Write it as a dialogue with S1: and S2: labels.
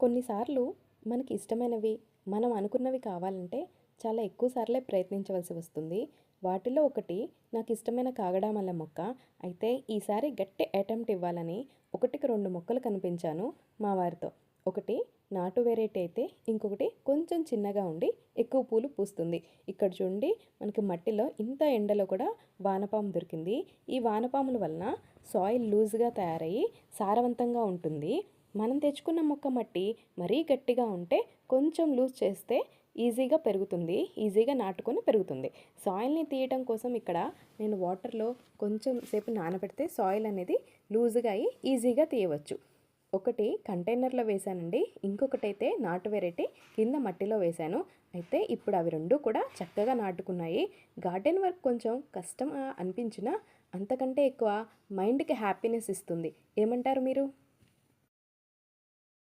S1: కొన్నిసార్లు మనకి ఇష్టమైనవి మనం అనుకున్నవి కావాలంటే చాలా ఎక్కువ సార్లే ప్రయత్నించవలసి వస్తుంది. వాటిలో ఒకటి నాకు ఇష్టమైన కాగడామల్ల మొక్క. అయితే ఈసారి గట్టి అటెంప్ట్ ఇవ్వాలని ఒకటికి రెండు మొక్కలు కనిపించాను మా వారితో. ఒకటి నాటు వెరైటీ అయితే ఇంకొకటి కొంచెం చిన్నగా ఉండి ఎక్కువ పూలు పూస్తుంది. ఇక్కడ చూడండి మనకి మట్టిలో ఇంత ఎండలో కూడా వానపాము దొరికింది. ఈ వానపాముల వలన సాయిల్ లూజ్గా తయారయ్యి సారవంతంగా ఉంటుంది. మనం తెచ్చుకున్న మొక్క మట్టి మరీ గట్టిగా ఉంటే కొంచెం లూజ్ చేస్తే ఈజీగా పెరుగుతుంది ఈజీగా నాటుకొని పెరుగుతుంది. సాయిల్ని తీయటం కోసం ఇక్కడ నేను వాటర్లో కొంచెం సేపు నానబెడితే సాయిల్ అనేది లూజ్గా అయ్యి ఈజీగా తీయవచ్చు. ఒకటి కంటైనర్లో వేశానండి ఇంకొకటి అయితే నాటు వెరైటీ కింద మట్టిలో వేశాను. అయితే ఇప్పుడు అవి రెండు కూడా చక్కగా నాటుకున్నాయి. గార్డెన్ వర్క్ కొంచెం కష్టం అనిపించినా అంతకంటే ఎక్కువ మైండ్కి హ్యాపీనెస్ ఇస్తుంది. ఏమంటారు మీరు?